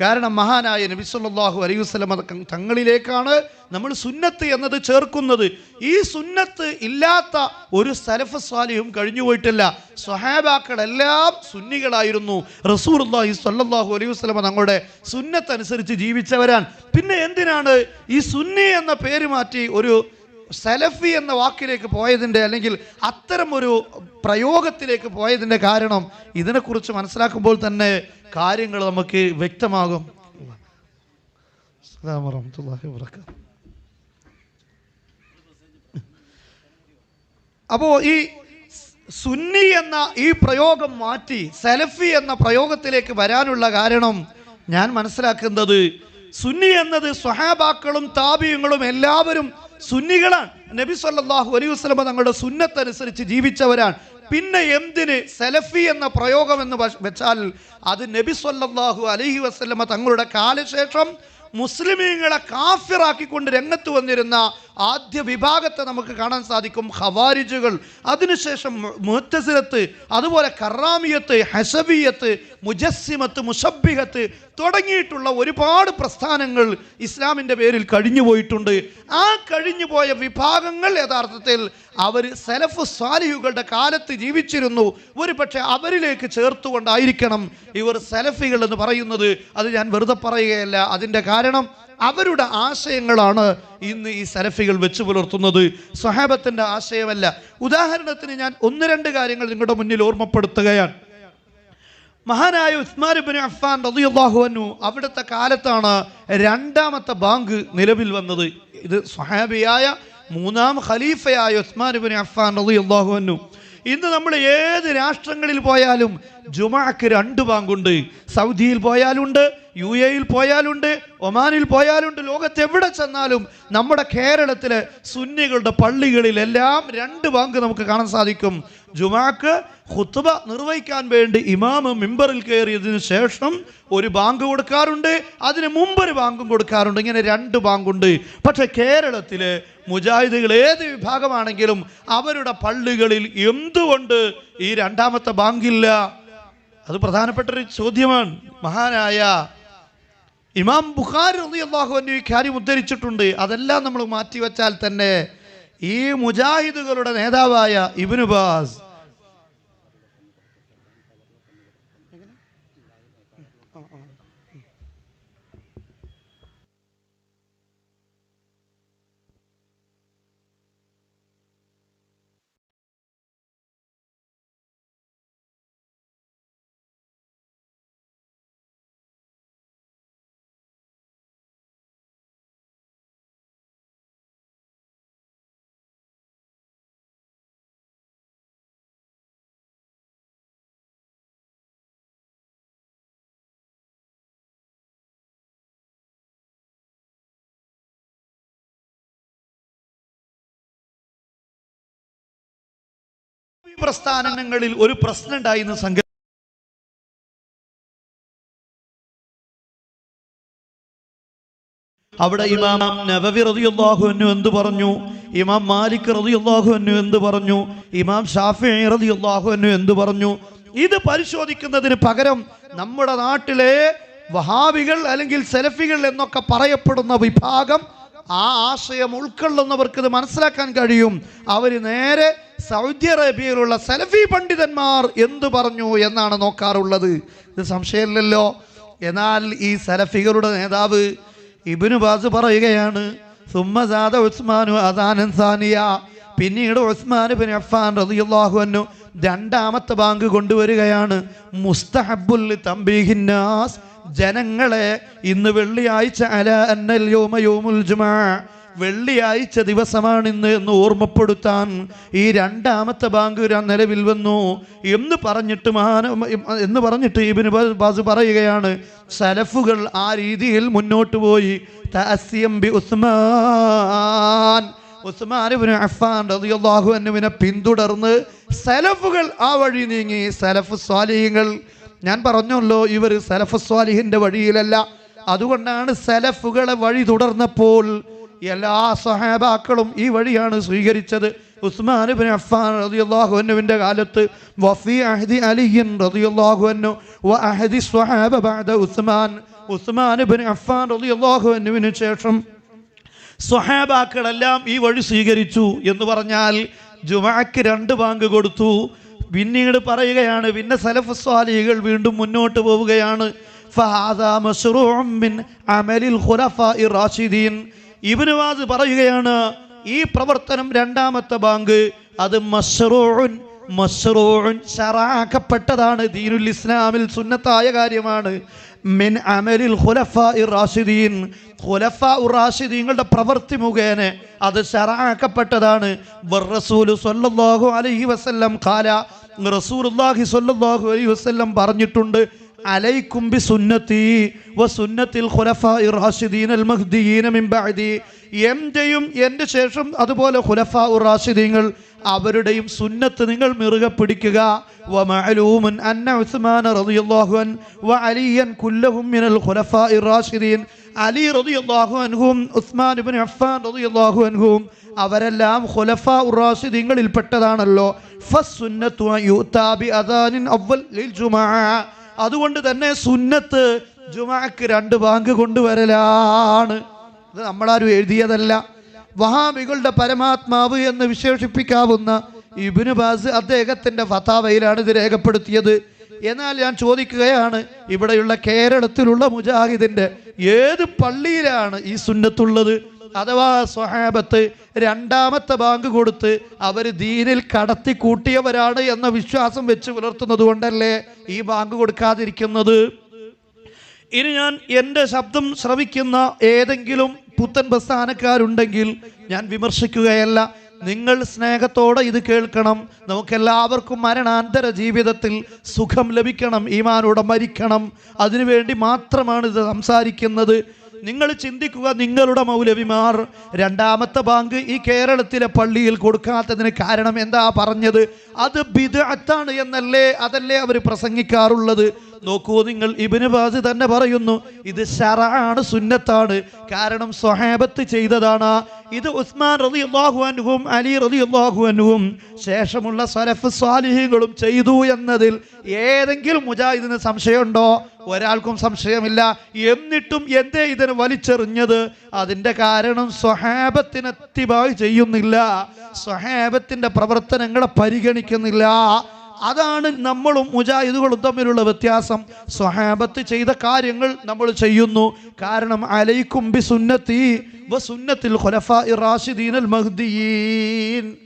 കാരണം മഹാനായ നബി സല്ലല്ലാഹു അലൈഹി വസല്ലം തങ്ങളിലേക്കാണ് നമ്മൾ സുന്നത്ത് എന്നത് ചേർക്കുന്നത്. ഈ സുന്നത്ത് ഇല്ലാത്ത ഒരു സലഫ് സ്വാലിഹും കഴിഞ്ഞു പോയിട്ടില്ല. സ്വഹാബാക്കളെല്ലാം സുന്നികളായിരുന്നു. റസൂലുള്ളാഹി സല്ലല്ലാഹു അലൈഹി വസല്ലം തങ്ങളുടെ സുന്നത്ത് അനുസരിച്ച് ജീവിച്ചവരാൻ പിന്നെ എന്തിനാണ് ഈ സുന്നി എന്ന പേര് മാറ്റി ഒരു സലഫി എന്ന വാക്കിലേക്ക് പോയതിന്റെ അല്ലെങ്കിൽ അത്തരം ഒരു പ്രയോഗത്തിലേക്ക് പോയതിന്റെ കാരണം ഇതിനെക്കുറിച്ച് മനസ്സിലാക്കുമ്പോൾ തന്നെ കാര്യങ്ങൾ നമുക്ക് വ്യക്തമാകും. അപ്പോൾ ഈ സുന്നി എന്ന ഈ പ്രയോഗം മാറ്റി സെലഫി എന്ന പ്രയോഗത്തിലേക്ക് വരാനുള്ള കാരണം ഞാൻ മനസ്സിലാക്കുന്നത് സുന്നി എന്നത് സ്വഹാബാക്കളും താപിയങ്ങളും എല്ലാവരും സുന്നികളാണ്. നബി സല്ലാഹു അലൈഹി വസ്ലമ തങ്ങളുടെ സുന്നത്തനുസരിച്ച് ജീവിച്ചവരാണ്. പിന്നെ എന്തിന് സെലഫി എന്ന പ്രയോഗം എന്ന് വെച്ചാൽ അത് നബി സല്ലാഹു അലൈഹി വസ്ലമ തങ്ങളുടെ കാലശേഷം മുസ്ലിമീങ്ങളെ കാഫിറാക്കിക്കൊണ്ട് രംഗത്ത് വന്നിരുന്ന ആദ്യ വിഭാഗത്തെ നമുക്ക് കാണാൻ സാധിക്കും ഹവാരിജുകൾ അതിനുശേഷം മുഹത്തസിലത്ത് അതുപോലെ കറാമിയത്ത് ഹസബിയത്ത് മുജസ്സിമത്ത് മുഷബിഹത്ത് തുടങ്ങിയിട്ടുള്ള ഒരുപാട് പ്രസ്ഥാനങ്ങൾ ഇസ്ലാമിന്റെ പേരിൽ കഴിഞ്ഞു പോയിട്ടുണ്ട്. ആ കഴിഞ്ഞു പോയ വിഭാഗങ്ങൾ യഥാർത്ഥത്തിൽ അവർ സെലഫ് സ്വാലിഹുകളുടെ കാലത്ത് ജീവിച്ചിരുന്നു. ഒരു പക്ഷേ അവരിലേക്ക് ചേർത്തുകൊണ്ടായിരിക്കണം ഇവർ സെലഫികൾ എന്ന് പറയുന്നത്. അത് ഞാൻ വെറുതെ പറയുകയല്ല. അതിന്റെ കാരണം അവരുടെ ആശയങ്ങളാണ് ഇന്ന് ഈ സലഫികൾ വെച്ച് പുലർത്തുന്നത്. സ്വഹാബത്തിന്റെ ആശയമല്ല. ഉദാഹരണത്തിന് ഞാൻ ഒന്ന് രണ്ട് കാര്യങ്ങൾ നിങ്ങളുടെ മുന്നിൽ ഓർമ്മപ്പെടുത്തുകയാണ്. മഹാനായ ഉസ്മാൻ ബിൻ അഫ്ഫാൻ അൻഹു അവിടുത്തെ കാലത്താണ് രണ്ടാമത്തെ ബാങ്ക് നിലവിൽ വന്നത്. ഇത് സ്വഹാബിയായ മൂന്നാം ഖലീഫയായ ഉസ്മാൻ ബിൻ അഫ്ഫാൻ അൻഹു. ഇന്ന് നമ്മൾ ഏത് രാഷ്ട്രങ്ങളിൽ പോയാലും ജുമാക്ക് രണ്ട് ബാങ്കുണ്ട്. സൗദിയിൽ പോയാലുണ്ട് യു എയിൽ പോയാലുണ്ട് ഒമാനിൽ പോയാലുണ്ട്. ലോകത്ത് എവിടെ ചെന്നാലും നമ്മുടെ കേരളത്തിലെ സുന്നികളുടെ പള്ളികളിലെല്ലാം രണ്ട് ബാങ്ക് നമുക്ക് കാണാൻ സാധിക്കും. ജുമാക്ക് ഹുത്തുബ നിർവഹിക്കാൻ വേണ്ടി ഇമാമ് മിമ്പറിൽ കയറിയതിനു ശേഷം ഒരു ബാങ്ക് കൊടുക്കാറുണ്ട്. അതിന് മുമ്പ് ഒരു ബാങ്കും കൊടുക്കാറുണ്ട്. ഇങ്ങനെ രണ്ട് ബാങ്കുണ്ട്. പക്ഷെ കേരളത്തിലെ മുജാഹിദുകൾ ഏത് വിഭാഗമാണെങ്കിലും അവരുടെ പള്ളികളിൽ എന്തുകൊണ്ട് ഈ രണ്ടാമത്തെ ബാങ്കില്ല? അത് പ്രധാനപ്പെട്ട ഒരു ചോദ്യമാണ്. മഹാനായ ഇമാം ബുഖാരി റളിയല്ലാഹു അൻഹു ഈ കാര്യം ഉദ്ധരിച്ചിട്ടുണ്ട്. അതെല്ലാം നമ്മൾ മാറ്റിവെച്ചാൽ തന്നെ ഈ മുജാഹിദുകളുടെ നേതാവായ ഇബ്നു ബാസ് പ്രസ്ഥാനങ്ങളിൽ ഒരു പ്രശ്നം ഉണ്ടായിരുന്നു സംഘ അവിടെ ഇമാം നബവി റതിയുള്ളാഹു എന്നു എന്ത് പറഞ്ഞു? ഇമാം മാലിക് റതിയുള്ളാഹു എന്നു എന്ത് പറഞ്ഞു? ഇമാം ഷാഫി റതിയുള്ളാഹു എന്നു എന്ത് പറഞ്ഞു? ഇത് പരിശോധിക്കുന്നതിന് പകരം നമ്മുടെ നാട്ടിലെ വഹാബികൾ അല്ലെങ്കിൽ സെലഫികൾ എന്നൊക്കെ പറയപ്പെടുന്ന വിഭാഗം ആ ആശയം ഉൾക്കൊള്ളുന്നവർക്ക് ഇത് മനസ്സിലാക്കാൻ കഴിയും. അവർ നേരെ സൗദി അറേബ്യയിലുള്ള സെലഫി പണ്ഡിതന്മാർ എന്തു പറഞ്ഞു എന്നാണ് നോക്കാറുള്ളത്. ഇത് സംശയമില്ലല്ലോ? എന്നാൽ ഈ സലഫികളുടെ നേതാവ് ഇബിനു ബാസ് പറയുകയാണ് സുമ്മസാദ ഉസ്മാനു അദാനൻ സാനിയ. പിന്നീട് ഉസ്മാൻ ബിൻ റളിയല്ലാഹു അൻഹു രണ്ടാമത്തെ ബാങ്ക് കൊണ്ടുവരികയാണ് മുസ്തഹബുൽ തംബീഹിന്നാസ് ജനങ്ങളെ ഇന്ന് വെള്ളിയാഴ്ച അല അന്നൽ യോമ വെള്ളിയാഴ്ച ദിവസമാണ് ഇന്ന് എന്ന് ഓർമ്മപ്പെടുത്താൻ ഈ രണ്ടാമത്തെ ബാങ്ക് നിലവിൽ വന്നു എന്ന് പറഞ്ഞിട്ട് മഹാന എന്ന് പറഞ്ഞിട്ട് ഇബിന് ബാസ് പറയുകയാണ്. സലഫുകൾ ആ രീതിയിൽ മുന്നോട്ട് പോയി. ബി ഉസ്മാൻ. പിന്തുടർന്ന് സലഫുകൾ ആ വഴി നീങ്ങി. സലഫ് സ്വാലിഹ്യങ്ങൾ ഞാൻ പറഞ്ഞല്ലോ ഇവർ സലഫ് സ്വാലിഹിന്റെ വഴിയിലല്ല. അതുകൊണ്ടാണ് സലഫുകളെ വഴി തുടർന്നപ്പോൾ എല്ലാ സഹാബാക്കളും ഈ വഴിയാണ് സ്വീകരിച്ചത്. ഉസ്മാൻ ബിൻ അഫ്ഫാൻ റളിയല്ലാഹു അൻഹുവിന്റെ കാലത്ത് വഫി അഹദി അലിയൻ അൻഹു വ അഹദി സ്വഹാബ ബഅദ ഉസ്മാൻ ഉസ്മാൻ ബിൻ അഫ്ഫാൻ റളിയല്ലാഹു അൻഹുവിന് ശേഷം സ്വഹാബാക്കളെല്ലാം ഈ വഴി സ്വീകരിച്ചു എന്ന് പറഞ്ഞാൽ ജുമാക്ക് രണ്ട് ബാങ്ക് കൊടുത്തു പിന്നീട് പറയുകയാണ് പിന്നെ സലഫ് സ്വാലിഹികൾ വീണ്ടും മുന്നോട്ട് പോവുകയാണ്. ഫഹാദാ മശ്റൂഉം മിൻ അമലിൽ ഖുലഫാഇ റാഷിദീൻ ഇബ്നു വാസ് പറയുകയാണ് ഈ പ്രവർത്തനം രണ്ടാമത്തെ ബാങ്ക് അത് ശറാക്കപ്പെട്ടതാണ് ദീനുൽ ഇസ്ലാമിൽ സുന്നത്തായ കാര്യമാണ്. മിൻ ഖുലഫാഇ റാഷിദീൻ. റാഷിദീങ്ങളുടെ പ്രവൃത്തി മുഖേന അത് ശറാക്കപ്പെട്ടതാണ് റസൂൽ സ്വല്ലല്ലാഹു അലൈഹി വസല്ലം ഖാല. റസൂലുള്ളാഹി സ്വല്ലല്ലാഹു അലൈഹി വസല്ലം പറഞ്ഞിട്ടുണ്ട് അലൈക്കും ബി സുന്നത്തി വ സുന്നത്തിൽ എംജയും എന്റെ ശേഷം അതുപോലെ ഹുലഫ ഉർ റാഷിദീങ്ങൾ അവരുടെയും സുന്നത്ത് നിങ്ങൾ മിറുകെ പിടിക്കുക. വ വമഅലൂമുൻ അന്ന ഉസ്മാൻ റളിയല്ലാഹു അൻ വ അലിയൻ കുല്ലഹും മിനൽ ഖുലഫാ റാഷിദീൻ അലി റളിയല്ലാഹു അൻഹും ഉസ്മാൻ ഇബ്നു അഫ്ഫാൻ റളിയല്ലാഹു അൻഹും അവരെല്ലാം ഖുലഫാഉ റാഷിദീങ്ങളിൽ പെട്ടതാണല്ലോ ഉറാഷിദീങ്ങളിൽപ്പെട്ടതാണല്ലോ സുന്നത്തു യുതാബി അദാനിൻ അവ്വൽ ലിൽ ജുമാഅ അതുകൊണ്ട് തന്നെ സുന്നത്ത് ജുമാക്ക് രണ്ട് ബാങ്ക് കൊണ്ടുവരലാണ്. ഇത് നമ്മളാരും എഴുതിയതല്ല. വഹാബികളുടെ പരമാത്മാവ് എന്ന് വിശേഷിപ്പിക്കാവുന്ന ഇബിന് ബാസ് അദ്ദേഹത്തിന്റെ ഫതാവയിലാണ് ഇത് രേഖപ്പെടുത്തിയത്. എന്നാൽ ഞാൻ ചോദിക്കുകയാണ് ഇവിടെയുള്ള കേരളത്തിലുള്ള മുജാഹിദിന്റെ ഏത് പള്ളിയിലാണ് ഈ സുന്നത്തുള്ളത്? അഥവാ സ്വഹാബത്ത് രണ്ടാമത്തെ ബാങ്ക് കൊടുത്ത് അവർ ദീനിൽ കടത്തി കൂട്ടിയവരാണ് എന്ന വിശ്വാസം വെച്ച് പുലർത്തുന്നത് കൊണ്ടല്ലേ ഈ ബാങ്ക് കൊടുക്കാതിരിക്കുന്നത്? ഇനി ഞാൻ എന്റെ ശബ്ദം ശ്രവിക്കുന്ന ഏതെങ്കിലും പുത്തൻ പ്രസ്ഥാനക്കാരുണ്ടെങ്കിൽ ഞാൻ വിമർശിക്കുകയല്ല. നിങ്ങൾ സ്നേഹത്തോടെ ഇത് കേൾക്കണം. നമുക്കെല്ലാവർക്കും മരണാന്തര ജീവിതത്തിൽ സുഖം ലഭിക്കണം. ഈമാനോടെ മരിക്കണം. അതിനുവേണ്ടി മാത്രമാണ് ഇത് സംസാരിക്കുന്നത്. നിങ്ങൾ ചിന്തിക്കുക നിങ്ങളുടെ മൗലവിമാർ രണ്ടാമത്തെ ബാങ്ക് ഈ കേരളത്തിലെ പള്ളിയിൽ കൊടുക്കാത്തതിന് കാരണം എന്താ പറഞ്ഞത്? അത് ബിദഅത്താണ് എന്നല്ലേ അതല്ലേ അവർ പ്രസംഗിക്കാറുള്ളത്? നോക്കൂ നിങ്ങൾ ഇബിന് ബാസ് തന്നെ പറയുന്നു ഇത് ഷറാണ് സുന്നത്താണ്. കാരണം സ്വഹാബത്ത് ചെയ്തതാണ്. ഇത് ഉസ്മാൻ റതി അള്ളാഹുഅനുവും അലി റതി അള്ളാഹുഅനുവും ശേഷമുള്ള സലഫ് സ്വാലിഹികളും ചെയ്തു എന്നതിൽ ഏതെങ്കിലും മുജാഹിദിന് സംശയമുണ്ടോ? ഒരാൾക്കും സംശയമില്ല. എന്നിട്ടും എന്തേ ഇതിന് വലിച്ചെറിഞ്ഞത്? അതിന്റെ കാരണം സ്വഹേബത്തിനെത്തിബായി ചെയ്യുന്നില്ല. സ്വഹാബത്തിന്റെ പ്രവർത്തനങ്ങളെ പരിഗണിക്കുന്നില്ല. അതാണ് നമ്മളും മുജാഹിദുകളും തമ്മിലുള്ള വ്യത്യാസം. സ്വഹാബത്ത് ചെയ്ത കാര്യങ്ങൾ നമ്മൾ ചെയ്യുന്നു. കാരണം അലൈക്കും ബി സുന്നത്തി സുന്നത്തിൽ മഹ്ദിയീൻ.